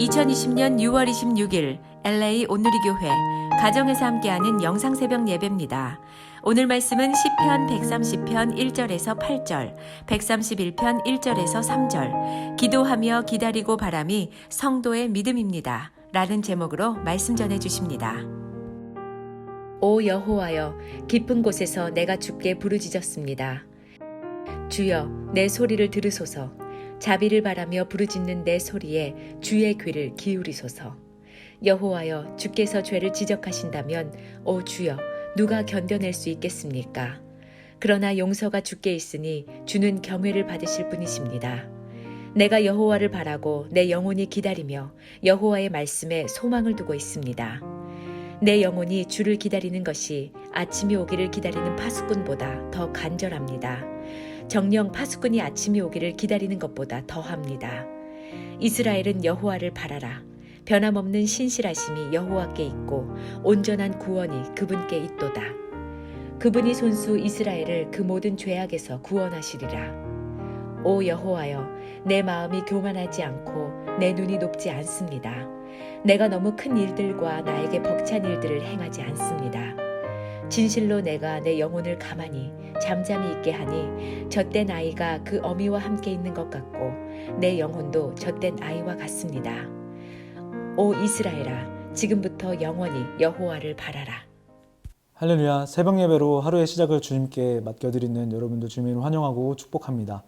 2020년 6월 26일 LA 온누리교회 가정에서 함께하는 영상 새벽 예배입니다. 오늘 말씀은 시편 130편 1절에서 8절, 131편 1절에서 3절, 기도하며 기다리고 바람이 성도의 믿음입니다. 라는 제목으로 말씀 전해 주십니다. 오 여호와여 깊은 곳에서 내가 주께 부르짖었습니다. 주여 내 소리를 들으소서 자비를 바라며 부르짖는 내 소리에 주의 귀를 기울이소서. 여호와여 주께서 죄를 지적하신다면 오 주여 누가 견뎌낼 수 있겠습니까? 그러나 용서가 주께 있으니 주는 경외를 받으실 분이십니다. 내가 여호와를 바라고 내 영혼이 기다리며 여호와의 말씀에 소망을 두고 있습니다. 내 영혼이 주를 기다리는 것이 아침이 오기를 기다리는 파수꾼보다 더 간절합니다. 정령 파수꾼이 아침이 오기를 기다리는 것보다 더합니다. 이스라엘은 여호와를 바라라. 변함없는 신실하심이 여호와께 있고 온전한 구원이 그분께 있도다. 그분이 손수 이스라엘을 그 모든 죄악에서 구원하시리라. 오 여호와여, 내 마음이 교만하지 않고 내 눈이 높지 않습니다. 내가 너무 큰 일들과 나에게 벅찬 일들을 행하지 않습니다. 진실로 내가 내 영혼을 가만히 잠잠히 있게 하니 젖된 아이가 그 어미와 함께 있는 것 같고 내 영혼도 젖된 아이와 같습니다. 오 이스라엘아 지금부터 영원히 여호와를 바라라. 할렐루야 새벽 예배로 하루의 시작을 주님께 맡겨드리는 여러분들 주님을 환영하고 축복합니다.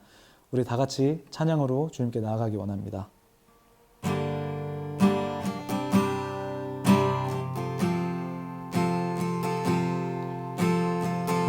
우리 다 같이 찬양으로 주님께 나아가기 원합니다.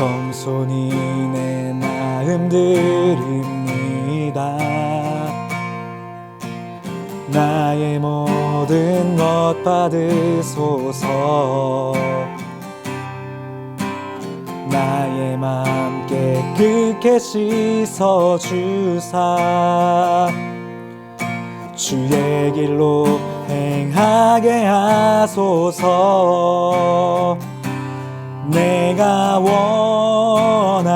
겸손히 내 마음 드립니다. 나의 모든 것 받으소서. 나의 맘 깨끗게 씻어 주사. 주의 길로 행하게 하소서. 내가 원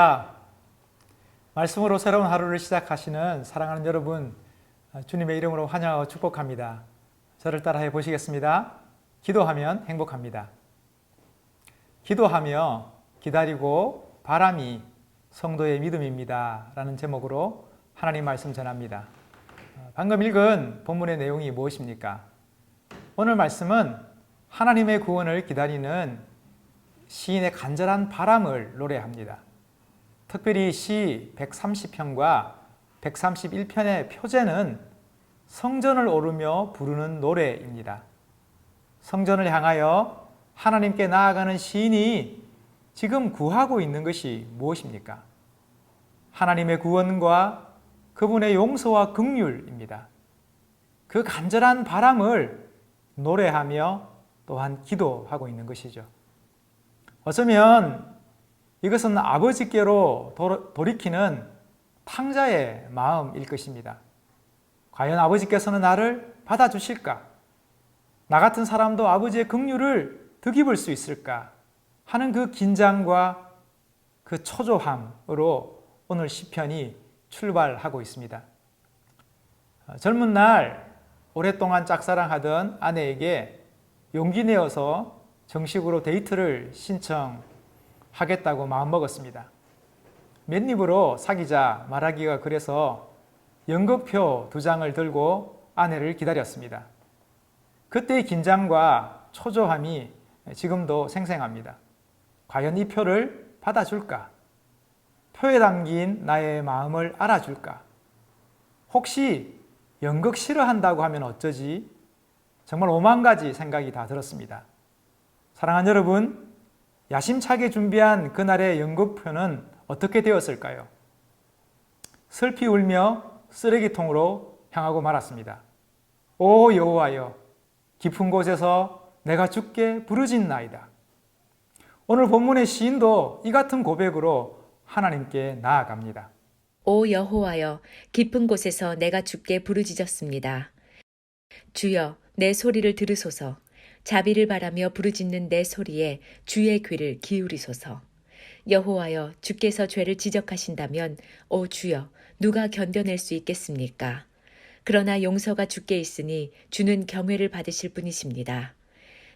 할렐루야. 말씀으로 새로운 하루를 시작하시는 사랑하는 여러분, 주님의 이름으로 환영하고 축복합니다. 저를 따라해 보시겠습니다. 기도하면 행복합니다. 기도하며 기다리고 바람이 성도의 믿음입니다. 라는 제목으로 하나님 말씀 전합니다. 방금 읽은 본문의 내용이 무엇입니까? 오늘 말씀은 하나님의 구원을 기다리는 시인의 간절한 바람을 노래합니다. 특별히 시 130편과 131편의 표제는 성전을 오르며 부르는 노래입니다. 성전을 향하여 하나님께 나아가는 시인이 지금 구하고 있는 것이 무엇입니까? 하나님의 구원과 그분의 용서와 긍휼입니다. 그 간절한 바람을 노래하며 또한 기도하고 있는 것이죠. 어쩌면 이것은 아버지께로 돌이키는 탕자의 마음일 것입니다. 과연 아버지께서는 나를 받아주실까? 나 같은 사람도 아버지의 긍휼을 득입을 수 있을까 하는 그 긴장과 그 초조함으로 오늘 시편이 출발하고 있습니다. 어, 젊은 날 오랫동안 짝사랑하던 아내에게 용기 내어서 정식으로 데이트를 신청 하겠다고 마음먹었습니다. 맨입으로 사귀자 말하기가 그래서 연극표 두 장을 들고 아내를 기다렸습니다. 그때의 긴장과 초조함이 지금도 생생합니다. 과연 이 표를 받아줄까? 표에 담긴 나의 마음을 알아줄까? 혹시 연극 싫어한다고 하면 어쩌지? 정말 오만 가지 생각이 다 들었습니다. 사랑하는 여러분, 야심차게 준비한 그날의 연극표는 어떻게 되었을까요? 슬피 울며 쓰레기통으로 향하고 말았습니다. 오 여호와여, 깊은 곳에서 내가 주께 부르짖 나이다. 오늘 본문의 시인도 이 같은 고백으로 하나님께 나아갑니다. 오 여호와여 깊은 곳에서 내가 주께 부르짖었습니다. 주여 내 소리를 들으소서 자비를 바라며 부르짖는 내 소리에 주의 귀를 기울이소서 여호와여 주께서 죄를 지적하신다면 오 주여 누가 견뎌낼 수 있겠습니까? 그러나 용서가 주께 있으니 주는 경외를 받으실 분이십니다.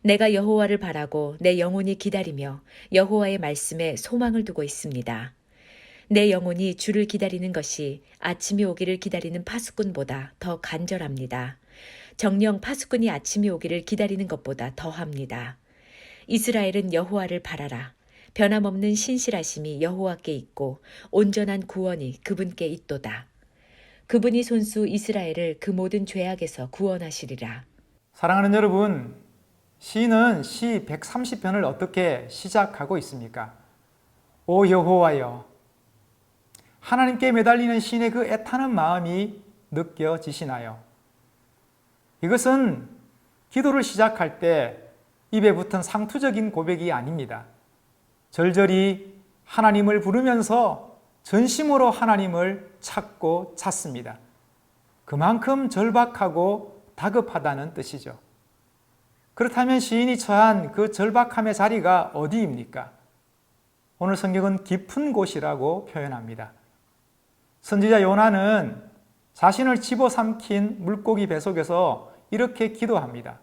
내가 여호와를 바라고 내 영혼이 기다리며 여호와의 말씀에 소망을 두고 있습니다. 내 영혼이 주를 기다리는 것이 아침이 오기를 기다리는 파수꾼보다 더 간절합니다. 정령 파수꾼이 아침이 오기를 기다리는 것보다 더합니다. 이스라엘은 여호와를 바라라. 변함없는 신실하심이 여호와께 있고 온전한 구원이 그분께 있도다. 그분이 손수 이스라엘을 그 모든 죄악에서 구원하시리라. 사랑하는 여러분, 시인은 시 130편을 어떻게 시작하고 있습니까? 오 여호와여, 하나님께 매달리는 시인의 그 애타는 마음이 느껴지시나요? 이것은 기도를 시작할 때 입에 붙은 상투적인 고백이 아닙니다. 절절히 하나님을 부르면서 전심으로 하나님을 찾고 찾습니다. 그만큼 절박하고 다급하다는 뜻이죠. 그렇다면 시인이 처한 그 절박함의 자리가 어디입니까? 오늘 성경은 깊은 곳이라고 표현합니다. 선지자 요나는 자신을 집어삼킨 물고기 뱃속에서 이렇게 기도합니다.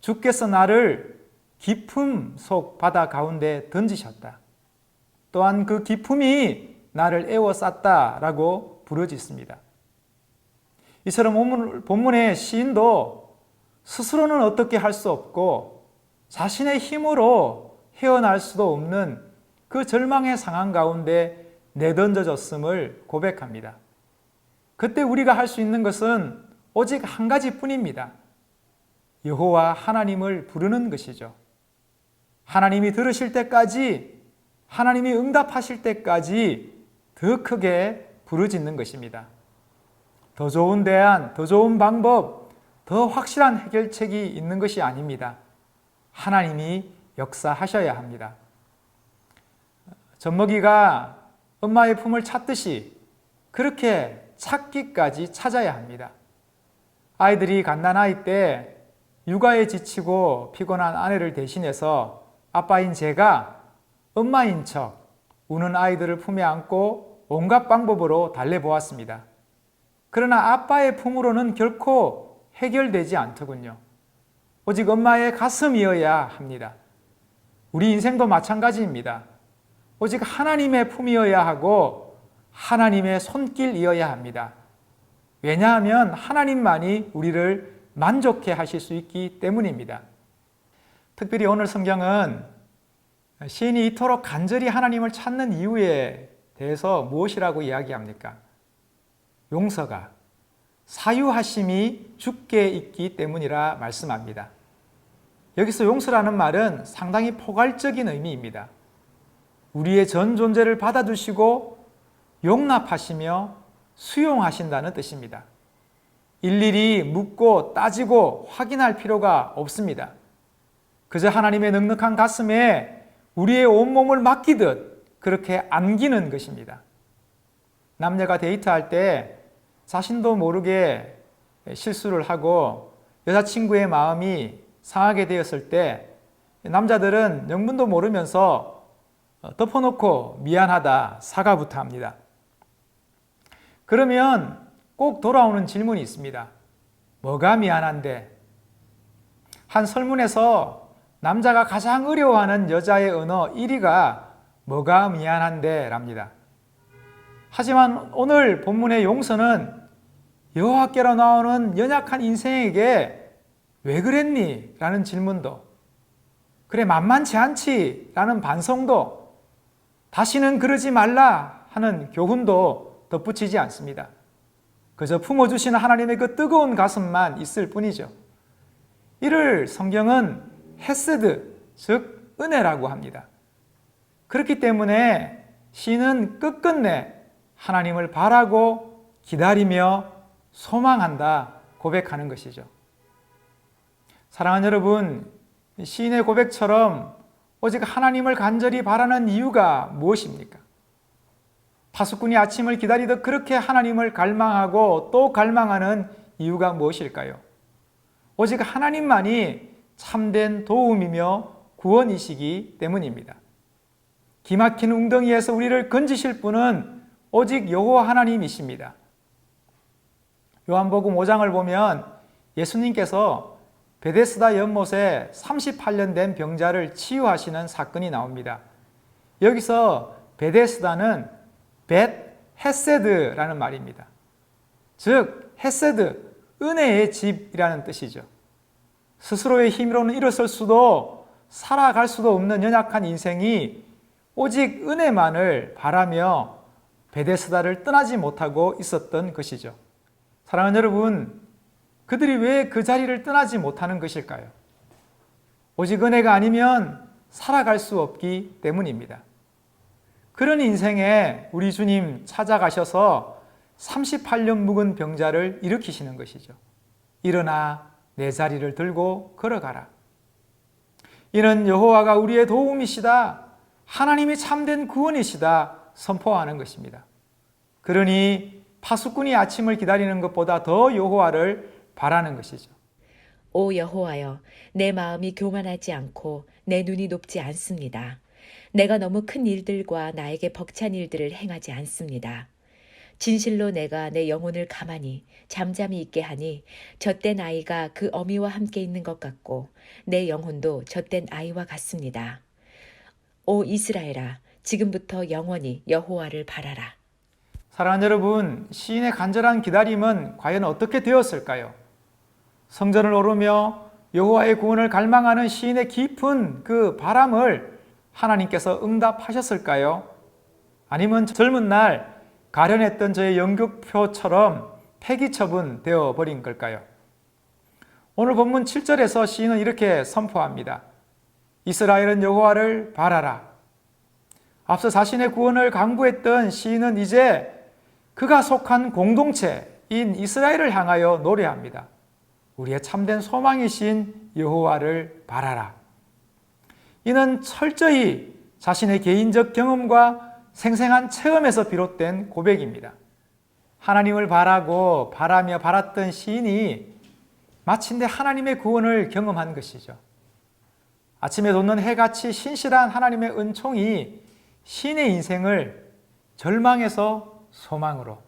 주께서 나를 깊음 속 바다 가운데 던지셨다. 또한 그 깊음이 나를 에워쌌다라고 부르짖습니다. 이처럼 본문의 시인도 스스로는 어떻게 할 수 없고 자신의 힘으로 헤어날 수도 없는 그 절망의 상황 가운데 내던져졌음을 고백합니다. 그때 우리가 할 수 있는 것은 오직 한 가지 뿐입니다. 여호와 하나님을 부르는 것이죠. 하나님이 들으실 때까지, 하나님이 응답하실 때까지 더 크게 부르짖는 것입니다. 더 좋은 대안, 더 좋은 방법, 더 확실한 해결책이 있는 것이 아닙니다. 하나님이 역사하셔야 합니다. 젖먹이가 엄마의 품을 찾듯이 그렇게 찾기까지 찾아야 합니다. 아이들이 갓난아이 때 육아에 지치고 피곤한 아내를 대신해서 아빠인 제가 엄마인 척 우는 아이들을 품에 안고 온갖 방법으로 달래보았습니다. 그러나 아빠의 품으로는 결코 해결되지 않더군요. 오직 엄마의 가슴이어야 합니다. 우리 인생도 마찬가지입니다. 오직 하나님의 품이어야 하고 하나님의 손길이어야 합니다. 왜냐하면 하나님만이 우리를 만족해 하실 수 있기 때문입니다. 특별히 오늘 성경은 시인이 이토록 간절히 하나님을 찾는 이유에 대해서 무엇이라고 이야기합니까? 용서가 사유하심이 죽게 있기 때문이라 말씀합니다. 여기서 용서라는 말은 상당히 포괄적인 의미입니다. 우리의 전 존재를 받아주시고 용납하시며 수용하신다는 뜻입니다. 일일이 묻고 따지고 확인할 필요가 없습니다. 그저 하나님의 넉넉한 가슴에 우리의 온몸을 맡기듯 그렇게 안기는 것입니다. 남녀가 데이트할 때 자신도 모르게 실수를 하고 여자친구의 마음이 상하게 되었을 때 남자들은 영문도 모르면서 덮어놓고 미안하다 사과부터 합니다. 그러면 꼭 돌아오는 질문이 있습니다. 뭐가 미안한데? 한 설문에서 남자가 가장 어려워하는 여자의 언어 1위가 뭐가 미안한데 랍니다. 하지만 오늘 본문의 용서는 여호와께로 나오는 연약한 인생에게 왜 그랬니? 라는 질문도 그래 만만치 않지? 라는 반성도 다시는 그러지 말라 하는 교훈도 덧붙이지 않습니다. 그저 품어주시는 하나님의 그 뜨거운 가슴만 있을 뿐이죠. 이를 성경은 헤세드, 즉 은혜라고 합니다. 그렇기 때문에 시는 끝끝내 하나님을 바라고 기다리며 소망한다 고백하는 것이죠. 사랑하는 여러분, 시인의 고백처럼 오직 하나님을 간절히 바라는 이유가 무엇입니까? 파수꾼이 아침을 기다리듯 그렇게 하나님을 갈망하고 또 갈망하는 이유가 무엇일까요? 오직 하나님만이 참된 도움이며 구원이시기 때문입니다. 기막힌 웅덩이에서 우리를 건지실 분은 오직 여호와 하나님이십니다. 요한복음 5장을 보면 예수님께서 베데스다 연못에 38년 된 병자를 치유하시는 사건이 나옵니다. 여기서 베데스다는 벳 헤세드라는 말입니다. 즉 헤세드 은혜의 집이라는 뜻이죠. 스스로의 힘으로는 일어설 수도 살아갈 수도 없는 연약한 인생이 오직 은혜만을 바라며 베데스다를 떠나지 못하고 있었던 것이죠. 사랑하는 여러분, 그들이 왜 그 자리를 떠나지 못하는 것일까요? 오직 은혜가 아니면 살아갈 수 없기 때문입니다. 그런 인생에 우리 주님 찾아가셔서 38년 묵은 병자를 일으키시는 것이죠. 일어나 내 자리를 들고 걸어가라. 이는 여호와가 우리의 도움이시다. 하나님이 참된 구원이시다. 선포하는 것입니다. 그러니 파수꾼이 아침을 기다리는 것보다 더 여호와를 바라는 것이죠. 오 여호와여, 내 마음이 교만하지 않고 내 눈이 높지 않습니다. 내가 너무 큰 일들과 나에게 벅찬 일들을 행하지 않습니다. 진실로 내가 내 영혼을 가만히 잠잠히 있게 하니 젖된 아이가 그 어미와 함께 있는 것 같고 내 영혼도 젖된 아이와 같습니다. 오 이스라엘아, 지금부터 영원히 여호와를 바라라. 사랑하는 여러분, 시인의 간절한 기다림은 과연 어떻게 되었을까요? 성전을 오르며 여호와의 구원을 갈망하는 시인의 깊은 그 바람을 하나님께서 응답하셨을까요? 아니면 젊은 날 가련했던 저의 연극표처럼 폐기 처분 되어 버린 걸까요? 오늘 본문 7절에서 시인은 이렇게 선포합니다. 이스라엘은 여호와를 바라라. 앞서 자신의 구원을 강구했던 시인은 이제 그가 속한 공동체인 이스라엘을 향하여 노래합니다. 우리의 참된 소망이신 여호와를 바라라. 이는 철저히 자신의 개인적 경험과 생생한 체험에서 비롯된 고백입니다. 하나님을 바라고 바라며 바랐던 시인이 마침내 하나님의 구원을 경험한 것이죠. 아침에 돋는 해같이 신실한 하나님의 은총이 시인의 인생을 절망에서 소망으로,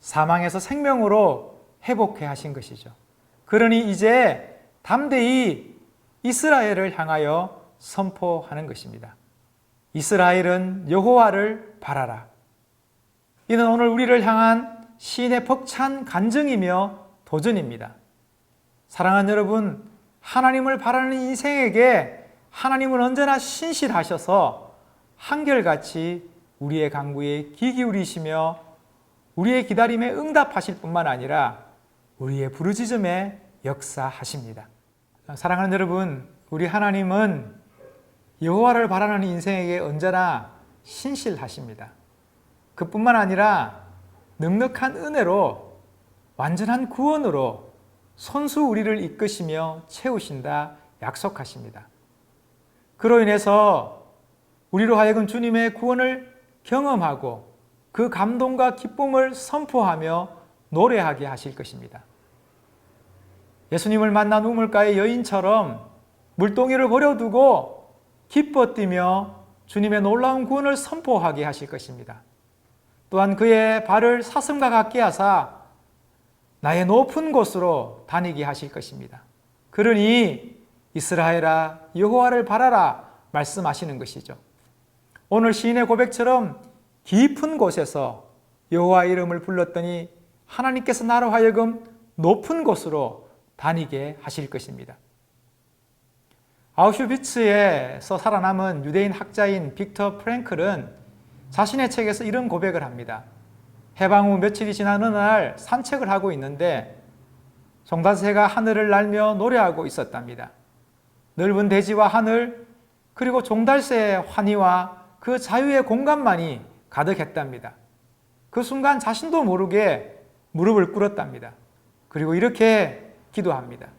사망에서 생명으로 회복해 하신 것이죠. 그러니 이제 담대히 이스라엘을 향하여 선포하는 것입니다. 이스라엘은 여호와를 바라라. 이는 오늘 우리를 향한 시인의 벅찬 간증이며 도전입니다. 사랑하는 여러분, 하나님을 바라는 인생에게 하나님은 언제나 신실하셔서 한결같이 우리의 강구에 귀 기울이시며 우리의 기다림에 응답하실 뿐만 아니라 우리의 부르짖음에 역사하십니다. 사랑하는 여러분, 우리 하나님은 여호와를 바라는 인생에게 언제나 신실하십니다. 그뿐만 아니라 넉넉한 은혜로 완전한 구원으로 손수 우리를 이끄시며 채우신다 약속하십니다. 그로 인해서 우리로 하여금 주님의 구원을 경험하고 그 감동과 기쁨을 선포하며 노래하게 하실 것입니다. 예수님을 만난 우물가의 여인처럼 물동이를 버려두고 기뻐 뛰며 주님의 놀라운 구원을 선포하게 하실 것입니다. 또한 그의 발을 사슴과 같게 하사 나의 높은 곳으로 다니게 하실 것입니다. 그러니 이스라엘아 여호와를 바라라 말씀하시는 것이죠. 오늘 시인의 고백처럼 깊은 곳에서 여호와 이름을 불렀더니 하나님께서 나로 하여금 높은 곳으로 다니게 하실 것입니다. 아우슈비츠에서 살아남은 유대인 학자인 빅터 프랭클은 자신의 책에서 이런 고백을 합니다. 해방 후 며칠이 지난 어느 날 산책을 하고 있는데 종다새가 하늘을 날며 노래하고 있었답니다. 넓은 대지와 하늘 그리고 종달새의 환희와 그 자유의 공간만이 가득했답니다. 그 순간 자신도 모르게 무릎을 꿇었답니다. 그리고 이렇게 기도합니다.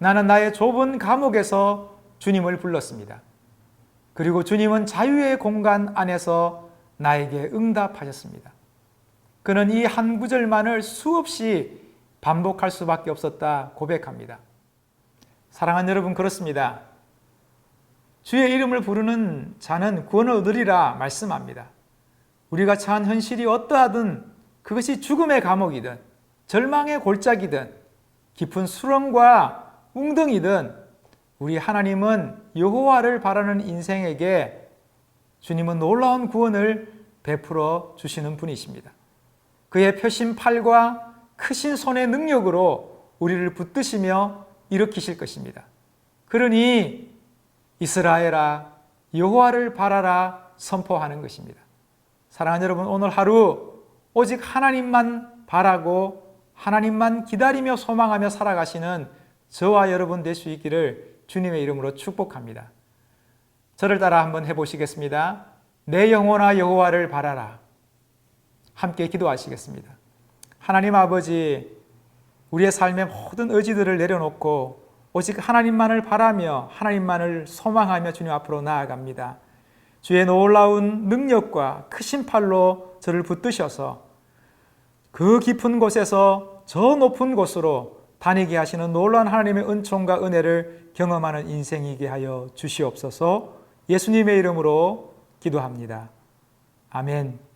나는 나의 좁은 감옥에서 주님을 불렀습니다. 그리고 주님은 자유의 공간 안에서 나에게 응답하셨습니다. 그는 이 한 구절만을 수없이 반복할 수밖에 없었다 고백합니다. 사랑하는 여러분, 그렇습니다. 주의 이름을 부르는 자는 구원을 얻으리라 말씀합니다. 우리가 처한 현실이 어떠하든 그것이 죽음의 감옥이든 절망의 골짜기든 깊은 수렁과 웅덩이든 우리 하나님은 여호와를 바라는 인생에게 주님은 놀라운 구원을 베풀어 주시는 분이십니다. 그의 표신 팔과 크신 손의 능력으로 우리를 붙드시며 일으키실 것입니다. 그러니 이스라엘아 여호와를 바라라 선포하는 것입니다. 사랑하는 여러분 오늘 하루 오직 하나님만 바라고 하나님만 기다리며 소망하며 살아가시는 저와 여러분 될 수 있기를 주님의 이름으로 축복합니다. 저를 따라 한번 해보시겠습니다. 내 영혼아 여호와를 바라라. 함께 기도하시겠습니다. 하나님 아버지, 우리의 삶의 모든 의지들을 내려놓고 오직 하나님만을 바라며 하나님만을 소망하며 주님 앞으로 나아갑니다. 주의 놀라운 능력과 크신 팔로 저를 붙드셔서 그 깊은 곳에서 저 높은 곳으로 다니게 하시는 놀라운 하나님의 은총과 은혜를 경험하는 인생이게 하여 주시옵소서 예수님의 이름으로 기도합니다. 아멘.